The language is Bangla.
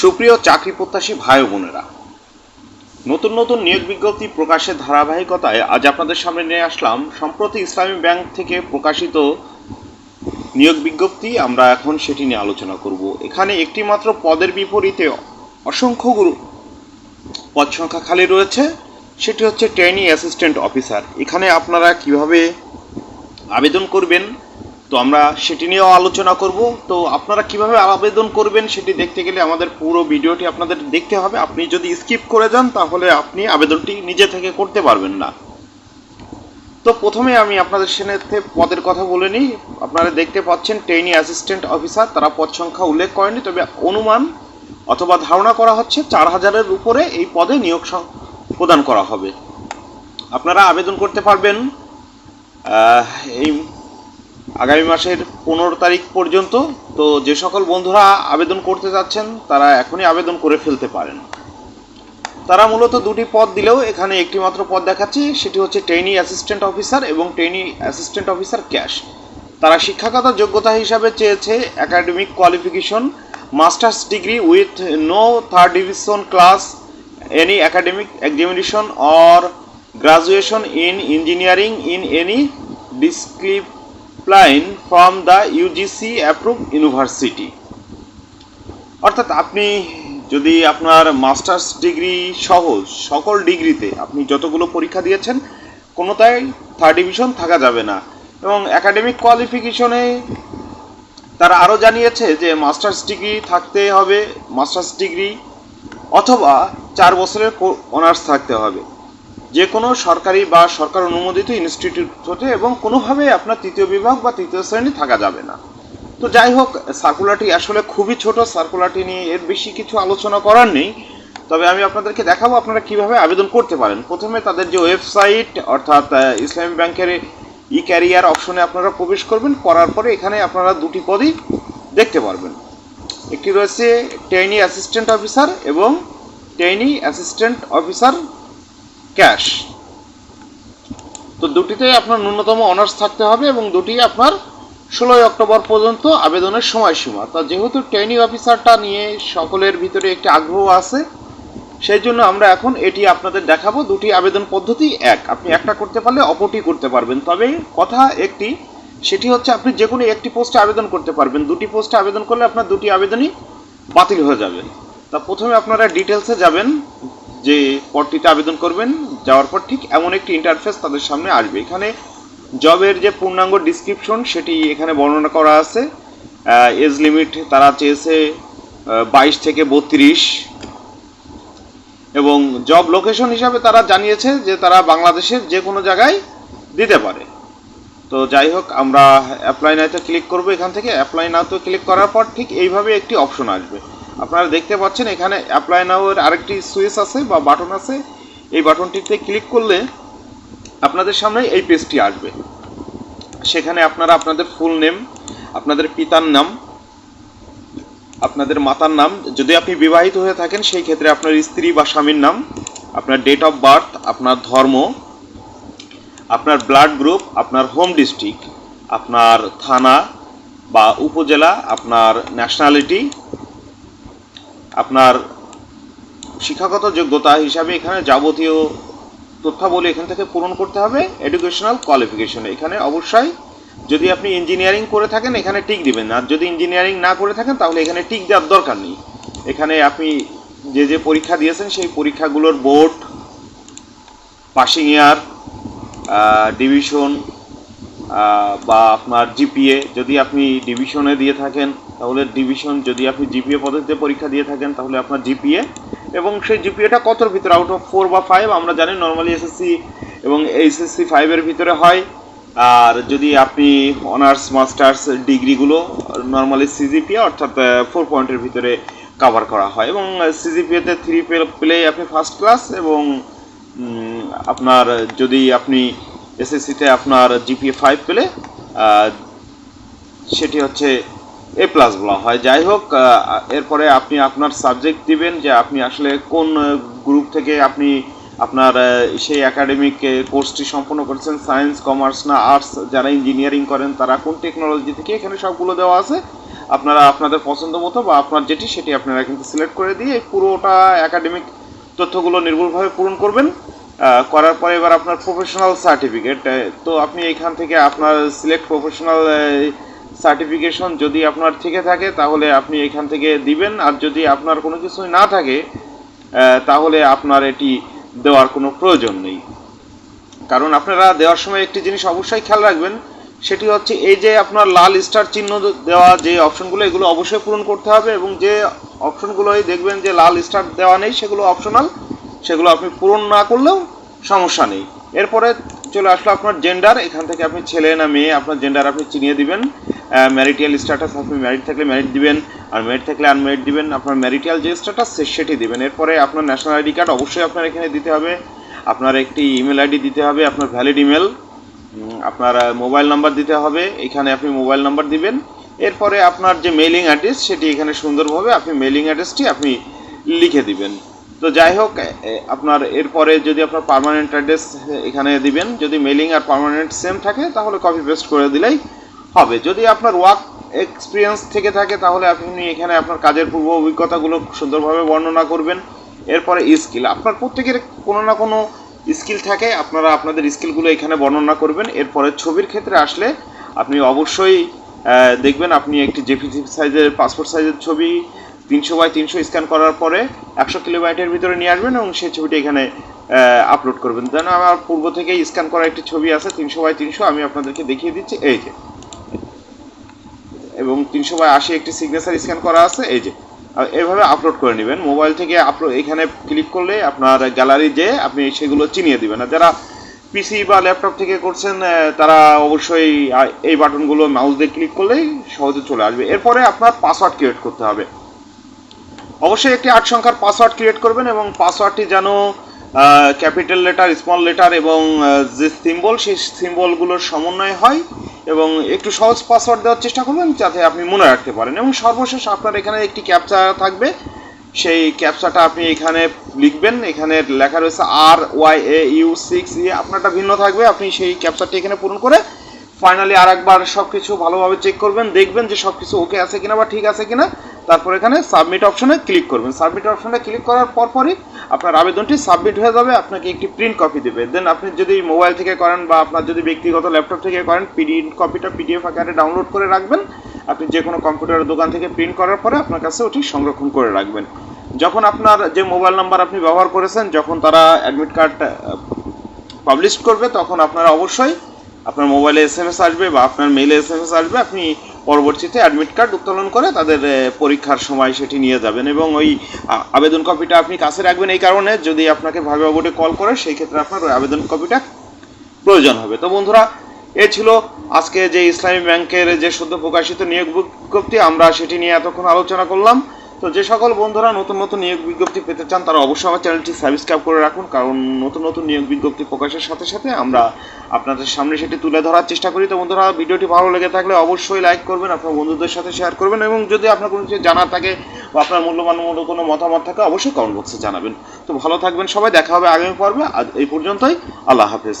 সুপ্রিয় চাকরি প্রত্যাশী ভাই বোনেরা, নতুন নতুন নিয়োগ বিজ্ঞপ্তি প্রকাশের ধারাবাহিকতায় আজ আপনাদের সামনে নিয়ে আসলাম। সম্প্রতি ইসলামী ব্যাংক থেকে প্রকাশিত নিয়োগ বিজ্ঞপ্তি, আমরা এখন সেটি নিয়ে আলোচনা করব। এখানে একটি মাত্র পদের বিপরীতে অসংখ্যগুলো পদ সংখ্যা খালি রয়েছে, সেটি হচ্ছে ট্রেনিং অ্যাসিস্ট্যান্ট অফিসার এখানে আপনারা কীভাবে আবেদন করবেন তো আমরা সেটি নিয়েও আলোচনা করব। তো আপনারা কীভাবে আবেদন করবেন সেটি দেখতে গেলে আমাদের পুরো ভিডিওটি আপনাদের দেখতে হবে। আপনি যদি স্কিপ করে যান তাহলে আপনি আবেদনটি নিজে থেকে করতে পারবেন না। তো প্রথমে আমি আপনাদের সেনেতে পদের কথা বলে নিই। আপনারা দেখতে পাচ্ছেন ট্রেনি অ্যাসিস্ট্যান্ট অফিসার তারা পদ সংখ্যা উল্লেখ করেনি, তবে অনুমান অথবা ধারণা করা হচ্ছে চার হাজারের উপরে এই পদে নিয়োগ প্রদান করা হবে। আপনারা আবেদন করতে পারবেন। এই আগামী মাসের পনেরো তারিখ পর্যন্ত, তো যে সকল বন্ধুরা আবেদন করতে যাচ্ছেন, তারা এখনই আবেদন করে ফেলতে পারেন। তারা মূলত দুটি পদ দিলেও এখানে একটি মাত্র পদ দেখাচ্ছি, সেটি হচ্ছে ট্রেনি অ্যাসিস্ট্যান্ট অফিসার এবং ট্রেনি অ্যাসিস্ট্যান্ট অফিসার ক্যাশ তারা শিক্ষাগত যোগ্যতা হিসাবে চেয়েছে academic qualification masters degree with no third division class any academic examination or graduation in engineering in any discipline from the UGC approve university অর্থাৎ আপনি যদি আপনার মাস্টার্স ডিগ্রি সহ সকল ডিগ্রিতে আপনি যতগুলো পরীক্ষা দিয়েছেন, কোনোটাই থার্ড ডিভিশন থাকা যাবে না। এবং একাডেমিক কোয়ালিফিকেশনে তারা আরও জানিয়েছে যে মাস্টার্স ডিগ্রি থাকতে হবে মাস্টার্স ডিগ্রি অথবা চার বছরের অনার্স থাকতে হবে। যে কোনো সরকারি বা সরকার অনুমোদিত ইনস্টিটিউট হতে এবং কোনোভাবে আপনার তৃতীয় বিভাগ বা তৃতীয় শ্রেণি থাকা যাবে না। তো যাই হোক সার্কুলারটি আসলে খুবই ছোট সার্কুলারটি নিয়ে এর বেশি কিছু আলোচনা করার নেই। তবে আমি আপনাদেরকে দেখাবো আপনারা কীভাবে আবেদন করতে পারেন। প্রথমে তাদের যে ওয়েবসাইট অর্থাৎ ইসলামী ব্যাংকের ই ক্যারিয়ার অপশনে আপনারা প্রবেশ করবেন। করার পরে এখানে আপনারা দুটি পদই দেখতে পারবেন। একটি রয়েছে ট্রেনি অ্যাসিস্ট্যান্ট অফিসার এবং ট্রেনি অ্যাসিস্ট্যান্ট অফিসার ক্যাশ। তো দুটিতেই আপনার ন্যূনতম অনার্স থাকতে হবে এবং দুটি আপনার ষোলোই অক্টোবর পর্যন্ত আবেদনের সময়সীমা। তা যেহেতু ট্রেনিং অফিসারটা নিয়ে সকলের ভিতরে একটি আগ্রহ আছে, সেই জন্য আমরা এখন এটি আপনাদের দেখাবো। দুটি আবেদন পদ্ধতি এক। আপনি একটা করতে পারলে অপরটি করতে পারবেন। তবে কথা একটি, সেটি হচ্ছে আপনি যে কোনো একটি পোস্টে আবেদন করতে পারবেন। দুটি পোস্টে আবেদন করলে আপনার দুটি আবেদনই বাতিল হয়ে যাবে। তা প্রথমে আপনারা ডিটেলসে যাবেন। যে পদটিতে আবেদন করবেন, যাওয়ার পর ঠিক এমন একটি ইন্টারফেস তাদের সামনে আসবে। এখানে জবের যে পূর্ণাঙ্গ ডিসক্রিপশন সেটি এখানে বর্ণনা করা আছে। এজ লিমিট তারা চেয়েছে বাইশ থেকে বত্রিশ। এবং জব লোকেশন হিসাবে তারা জানিয়েছে যে তারা বাংলাদেশের যে কোনো জায়গায় দিতে পারে। তো যাই হোক, আমরা অ্যাপ্লাই নাওতে ক্লিক করব এখান থেকে। অ্যাপ্লাই নাওতে ক্লিক করার পর ঠিক এইভাবে একটি অপশন আসবে। আপনারা দেখতে পাচ্ছেন, এখানে অ্যাপ্লাই নাও এর আরেকটি সুইচ আছে বা বাটন আছে। এই বাটনটিতে ক্লিক করলে আপনাদের সামনে এই পেজটি আসবে। সেখানে আপনারা আপনাদের ফুল নেম আপনাদের পিতার নাম, আপনাদের মাতার নাম, যদি আপনি বিবাহিত হয়ে থাকেন, সেই ক্ষেত্রে আপনার স্ত্রী বা স্বামীর নাম, আপনার ডেট অফ বার্থ আপনার ধর্ম, আপনার ব্লাড গ্রুপ আপনার হোম ডিস্ট্রিক্ট আপনার থানা বা উপজেলা, আপনার ন্যাশনালিটি আপনার শিক্ষাগত যোগ্যতা হিসাবে এখানে যাবতীয় তথ্যাবলী এখান থেকে পূরণ করতে হবে এডুকেশনাল কোয়ালিফিকেশন এখানে অবশ্যই যদি আপনি ইঞ্জিনিয়ারিং করে থাকেন, এখানে টিক দিবেন আর যদি ইঞ্জিনিয়ারিং না করে থাকেন, তাহলে এখানে টিক দেওয়ার দরকার নেই। এখানে আপনি যে যে পরীক্ষা দিয়েছেন, সেই পরীক্ষাগুলোর বোর্ড পাসিং ইয়ার ডিভিশন বা আপনার জিপিএ যদি আপনি ডিভিশনে দিয়ে থাকেন, তাহলে ডিভিশন যদি আপনি জিপিএ পদ্ধতিতে পরীক্ষা দিয়ে থাকেন, তাহলে আপনার জিপিএ এবং সেই জিপিএটা কতর ভিতরে? আউট অফ ফোর বা ফাইভ আমরা জানি নর্মালি এসএসসি এবং এইচএসসি ফাইভের ভিতরে হয়। আর যদি আপনি অনার্স মাস্টার্স ডিগ্রিগুলো নর্মালি সিজিপিএ অর্থাৎ ফোর পয়েন্টের ভিতরে কভার করা হয়। এবং সিজিপিএতে থ্রি পেলে আপনি ফার্স্ট ক্লাস এবং আপনার যদি আপনি এসএসসিতে আপনার জিপিএ ফাইভ পেলে সেটি হচ্ছে এ প্লাস বলা হয়। যাই হোক এরপরে আপনি আপনার সাবজেক্ট দিবেন যে আপনি আসলে কোন গ্রুপ থেকে আপনি আপনার সেই একাডেমিক কোর্সটি সম্পন্ন করেছেন। সায়েন্স কমার্স না আর্টস যারা ইঞ্জিনিয়ারিং করেন, তারা কোন টেকনোলজি থেকে এখানে সবগুলো দেওয়া আছে, আপনারা আপনাদের পছন্দ মতো বা আপনার যেটি সেটি আপনারা কিন্তু সিলেক্ট করে দিয়ে পুরোটা একাডেমিক তথ্যগুলো নির্ভুলভাবে পূরণ করবেন। করার পরে এবার আপনার প্রফেশনাল সার্টিফিকেট তো আপনি এখান থেকে আপনার সিলেক্ট প্রফেশনাল সার্টিফিকেশন যদি আপনার থেকে থাকে, তাহলে আপনি এখান থেকে দিবেন। আর যদি আপনার কোনো কিছুই না থাকে তাহলে আপনার এটি দেওয়ার কোনো প্রয়োজন নেই। কারণ আপনারা দেওয়ার সময় একটি জিনিস অবশ্যই খেয়াল রাখবেন, সেটি হচ্ছে এই যে আপনার লাল স্টার চিহ্ন দেওয়া যে অপশনগুলো, এগুলো অবশ্যই পূরণ করতে হবে এবং যে অপশনগুলোই দেখবেন যে লাল স্টার দেওয়া নেই, সেগুলো অপশনাল সেগুলো আপনি পূরণ না করলেও সমস্যা নেই। এরপরে চলে আসলো আপনার জেন্ডার এখান থেকে আপনি ছেলে না মেয়ে, আপনার জেন্ডার আপনি চিনিয়ে দিবেন। ম্যারিটিয়াল স্ট্যাটাস আপনি ম্যারিড থাকলে ম্যারিড দিবেন, আর ম্যারিড থাকলে আনম্যারিড দিবেন। আপনার ম্যারিটিয়াল যে স্ট্যাটাস সেটি দিবেন। এরপরে আপনার ন্যাশনাল আইডি কার্ড অবশ্যই আপনার এখানে দিতে হবে। আপনার একটি ইমেল আইডি দিতে হবে, আপনার ভ্যালিড ইমেল আপনার মোবাইল নাম্বার দিতে হবে। এখানে আপনি মোবাইল নাম্বার দিবেন। এরপরে আপনার যে মেইলিং অ্যাড্রেস সেটি এখানে সুন্দরভাবে আপনি মেইলিং অ্যাড্রেসটি আপনি লিখে দিবেন। তো যাই হোক আপনার এরপরে যদি আপনার পার্মানেন্ট অ্যাড্রেস এখানে দিবেন, যদি মেলিং আর পারমানেন্ট সেম থাকে, তাহলে কপি পেস্ট করে দিলেই হবে। যদি আপনার ওয়ার্ক এক্সপিরিয়েন্স থেকে থাকে, তাহলে আপনি এখানে আপনার কাজের পূর্ব অভিজ্ঞতাগুলো সুন্দরভাবে বর্ণনা করবেন। এরপরে স্কিল আপনার প্রত্যেকের কোনো না কোনো স্কিল থাকে, আপনারা আপনাদের স্কিলগুলো এখানে বর্ণনা করবেন। এরপরে ছবির ক্ষেত্রে আসলে আপনি অবশ্যই দেখবেন আপনি একটি জেপিজি সাইজের পাসপোর্ট সাইজের ছবি তিনশো বাই তিনশো স্ক্যান করার পরে একশো কিলোবাইটের ভিতরে নিয়ে আসবেন এবং সেই ছবিটি এখানে আপলোড করবেন। দেন আমার পূর্ব থেকেই স্ক্যান করা একটি ছবি আছে, তিনশো বাই তিনশো, আমি আপনাদেরকে দেখিয়ে দিচ্ছি। এই যে। এবং তিনশো বাই আশি একটি সিগনেচার স্ক্যান করা আছে, এই যে। এভাবে আপলোড করে নেবেন। মোবাইল থেকে আপলোড এখানে ক্লিক করলে আপনার গ্যালারি যে, আপনি সেগুলো চিনিয়ে দিবেন। আর যারা পিসি বা ল্যাপটপ থেকে করছেন তারা অবশ্যই এই বাটনগুলো মাউস দিয়ে ক্লিক করলেই সহজে চলে আসবে। এরপরে আপনার পাসওয়ার্ড ক্রিয়েট করতে হবে। অবশ্যই একটি আট সংখ্যার পাসওয়ার্ড ক্রিয়েট করবেন এবং পাসওয়ার্ডটি যেন ক্যাপিটাল লেটার স্মল লেটার এবং যে সিম্বল সেই সিম্বলগুলোর সমন্বয় হয় এবং একটু সহজ পাসওয়ার্ড দেওয়ার চেষ্টা করবেন যাতে আপনি মনে রাখতে পারেন এবং সর্বশেষ আপনার এখানে একটি ক্যাপচা থাকবে। সেই ক্যাপচাটা আপনি এখানে লিখবেন, এখানে লেখা রয়েছে R Y A U six E আপনারটা ভিন্ন থাকবে। আপনি সেই ক্যাপচারটি এখানে পূরণ করে ফাইনালি আর একবার সব কিছু ভালোভাবে চেক করবেন, দেখবেন যে সব কিছু ওকে আছে কিনা বা ঠিক আছে কিনা। তারপর এখানে সাবমিট অপশনে ক্লিক করবেন। সাবমিট অপশনে ক্লিক করার পরপরই আপনার আবেদনটি সাবমিট হয়ে যাবে, আপনাকে একটি প্রিন্ট কপি দেবে। দেন আপনি যদি মোবাইল থেকে করেন বা আপনার যদি ব্যক্তিগত ল্যাপটপ থেকে করেন প্রিন্ট কপিটা পিডিএফ আকারে ডাউনলোড করে রাখবেন। আপনি যে কোনো কম্পিউটারের দোকান থেকে প্রিন্ট করার পরে আপনার কাছে ওটি সংরক্ষণ করে রাখবেন। যখন আপনার যে মোবাইল নাম্বার আপনি ব্যবহার করেছেন, যখন তারা অ্যাডমিট কার্ড পাবলিশ করবে, তখন আপনারা অবশ্যই আপনার মোবাইলে এস এম এস আসবে বা আপনার মেইলে এস এম এস আসবে। আপনি পরবর্তীতে অ্যাডমিট কার্ড উত্তোলন করে তাদের পরীক্ষার সময় সেটি নিয়ে যাবেন এবং ওই আবেদন কপিটা আপনি কাছে রাখবেন এই কারণে যদি আপনাকে ভাবে বোর্ডে কল করে সেই ক্ষেত্রে আপনার আবেদন কপিটা প্রয়োজন হবে। তো বন্ধুরা, এ ছিল আজকে যে ইসলামী ব্যাংকের যে সদ্য প্রকাশিত নিয়োগ বিজ্ঞপ্তি, আমরা সেটি নিয়ে এতক্ষণ আলোচনা করলাম। তো যে সকল বন্ধুরা নতুন নতুন নিয়োগ বিজ্ঞপ্তি পেতে চান, তারা অবশ্যই আমার চ্যানেলটি সাবস্ক্রাইব করে রাখুন, কারণ নতুন নতুন নিয়োগ বিজ্ঞপ্তি প্রকাশের সাথে সাথে আমরা আপনাদের সামনে সেটি তুলে ধরার চেষ্টা করি। তো বন্ধুরা, ভিডিওটি ভালো লেগে থাকলে অবশ্যই লাইক করবেন, আপনার বন্ধুদের সাথে শেয়ার করবেন এবং যদি আপনার কোনো কিছু জানার থাকে বা আপনার মূল্যবান মূল্য কোনো মতামত থাকে, অবশ্যই কমেন্ট বক্সে জানাবেন। তো ভালো থাকবেন সবাই, দেখা হবে আগামী পর্বে। আজ এই পর্যন্তই, আল্লাহ হাফেজ।